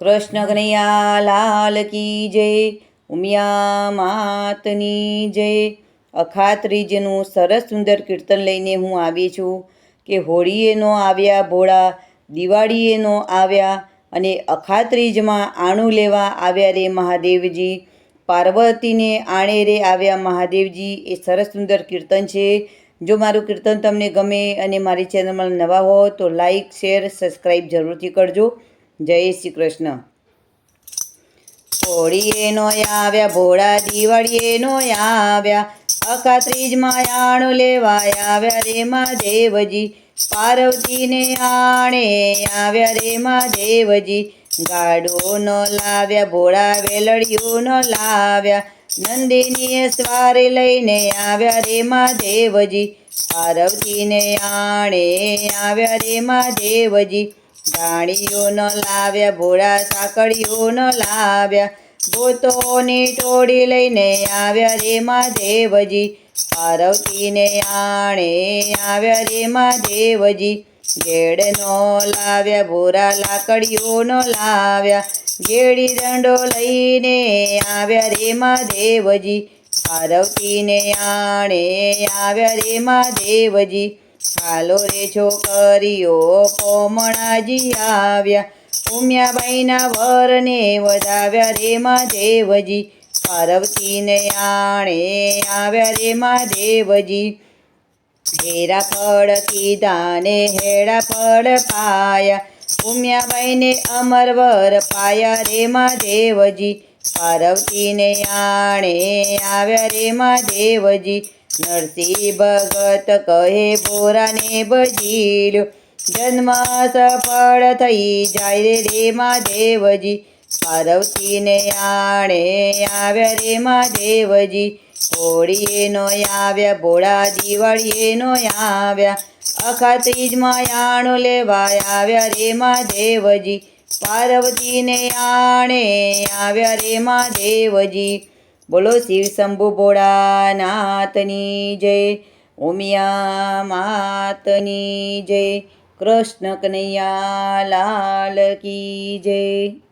કૃષ્ણ કનૈયા લાલ કી જય, ઉમિયા માતની જય. અખાત્રીજનું સરસ સુંદર કીર્તન લઈને હું આવી છું કે હોળીએ નો આવ્યા ભોળા, દિવાળીએ નો આવ્યા અને અખાત્રીજમાં આણું લેવા આવ્યા રે મહાદેવજી. પાર્વતીને આણે રે આવ્યા મહાદેવજી એ સરસ સુંદર કીર્તન છે. જો મારું કીર્તન તમને ગમે અને મારી ચેનલમાં નવા હો તો લાઈક, શેર, સબસ્ક્રાઈબ જરૂરથી કરજો. જય શ્રી કૃષ્ણ. હોળીએ નો આવ્યા, ભોળા દિવાળીએ નો આવ્યા અખાત્રીજમાં આણું લેવા આવ્યા રે મહાદેવજી, પાર્વતીને આણે આવ્યા રે મહાદેવજી, ગાડો ન લાવ્યા, ભોળા વેલડીઓ ન લાવ્યા, નંદિનીએ સ્વારે લઈને આવ્યા રે મહાદેવજી, પાર્વતીને આણે આવ્યા રે મહાદેવજી ગાણીઓ ન લાવ્યા, ભોળા સાંકળીઓ ન લાવ્યા. ભૂતોની ટોળી લઈને આવ્યા રે મહાદેવજી પાર્વતીને આણે આવ્યા રે મહાદેવજી ઘેડ નો લાવ્યા, ભોરા લાકડીઓ નો લાવ્યા. ઘેડી દંડો લઈને આવ્યા રે મહાદેવજી પાર્વતીને આણે આવ્યા રે મહાદેવજી હાલો રે છોકરીઓ કોમણાજી આવ્યા. ઉમિયાબાઈના વરને વધાવ્યા રે મહાદેવજી પાર્વતીને આણે આવ્યા રે મહાદેવજી હેરા ફળ કીધાને હેડા ફળ પાયા. ઉમિયાબાઈને અમરવર પાયા રે મહાદેવજી પાર્વતીને આણે આવ્યા રે મહાદેવજી નરસિંહ ભગત કહે પોરાને બજીલ્યો જન્મ સફળ થઈ જાય રે રે મહાદેવજી પાર્વતીને આણે આવ્યા રે મહાદેવજી હોળીએ નો આવ્યા, ભોળા દિવાળીએ નો આવ્યા અખાત્રીજમાં આણું લેવા આવ્યા રે મહાદેવજી પાર્વતીને આણે આવ્યા રે મહાદેવજી બોલો શિવ શંભુ ભોળાનાથની જય ઉમિયા માતની જય કૃષ્ણ કનૈયા લાલ કી જય.